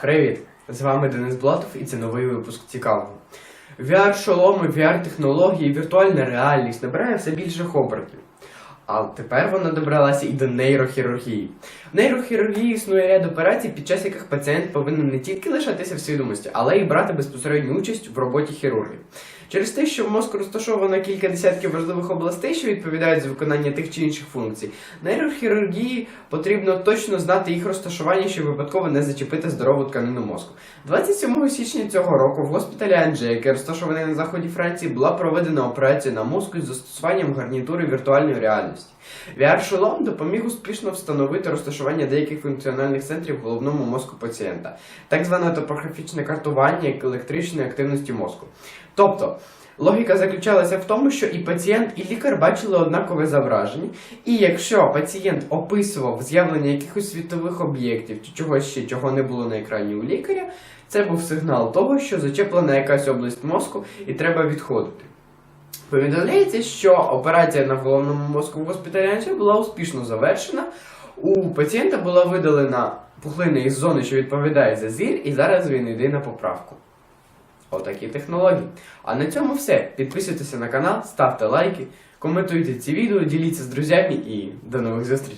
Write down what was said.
Привіт! З вами Денис Блатов і це новий випуск цікавого. VR-шоломи, VR-технології, віртуальна реальність набирає все більше обертів. А тепер вона добралася і до нейрохірургії. В нейрохірургії існує ряд операцій, під час яких пацієнт повинен не тільки лишатися в свідомості, але й брати безпосередню участь в роботі хірургів. Через те, що в мозку розташовано кілька десятків важливих областей, що відповідають за виконання тих чи інших функцій, нейрохірургії потрібно точно знати їх розташування, щоб випадково не зачепити здорову тканину мозку. 27 січня цього року в госпіталі Анже, який розташований на заході Франції, була проведена операція на мозку із застосуванням гарнітури віртуальної реальності. VR-шолом допоміг успішно встановити розташування деяких функціональних центрів в головному мозку пацієнта, так зване топографічне картування електричної активності мозку. Тобто, логіка заключалася в тому, що і пацієнт, і лікар бачили однакове зображення, і якщо пацієнт описував з'явлення якихось світових об'єктів чи чогось ще, чого не було на екрані у лікаря, це був сигнал того, що зачеплена якась область мозку і треба відходити. Повідомляється, що операція на головному мозку в госпіталі Анжі була успішно завершена. У пацієнта була видалена пухлина із зони, що відповідає за зір, і зараз він йде на поправку. Отакі технології. А на цьому все. Підписуйтеся на канал, ставте лайки, коментуйте ці відео, діліться з друзями і до нових зустрічей.